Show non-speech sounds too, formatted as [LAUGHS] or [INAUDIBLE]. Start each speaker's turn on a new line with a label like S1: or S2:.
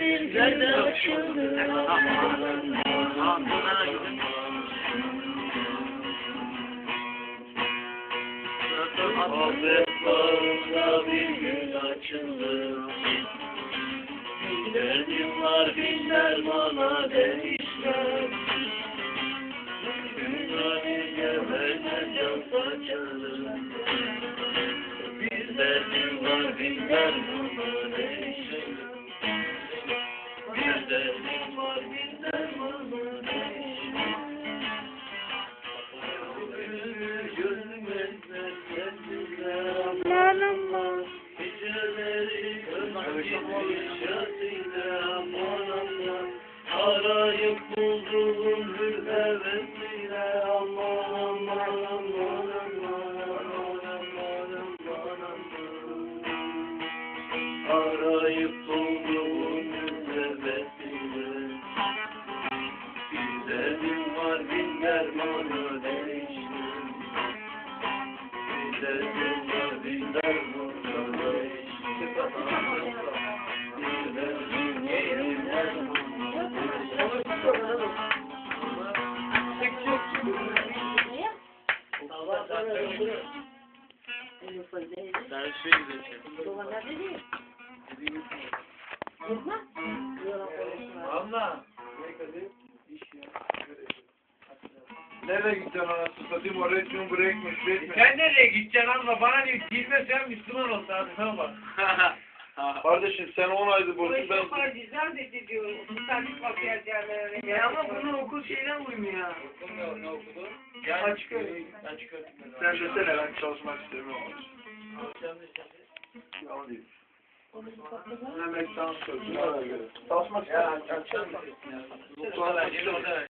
S1: bir gün açıldı Ahmet bağımda bir gün açıldı Binler yıllar binler bana demişler Günahı geberden can saçarım Binler yıllar Manama. Arayıp bulduğum hür hevesiyle Allah'ım. arayıp bulduğum nefesine Gidelim var bin dermanı gider günler biter bunlar Gider günler Sen şey izleyin. Abla.
S2: Ne kadar? İş
S3: ya. Nereye gideceksin anasını satayım oraya tüm bırakmış etme.
S4: Sen nereye gideceksin anla bana diyor girme sen Müslüman ol sana bak. [LAUGHS]
S3: Kardeşim sen 10 aydır borçlu ben...
S5: Çok güzel dedi diyor. Sandık makyaj yerlerine.
S4: Ya ama bunun okul şeyden uymuyor.
S2: Ne okudun?
S4: Ya açık öğretim. Açık öğretim.
S3: Sen desene ben çalışmak istemiyorum. Yalan değil. Emektan sözü. Çalışmak istemiyorum.
S4: Orada ver.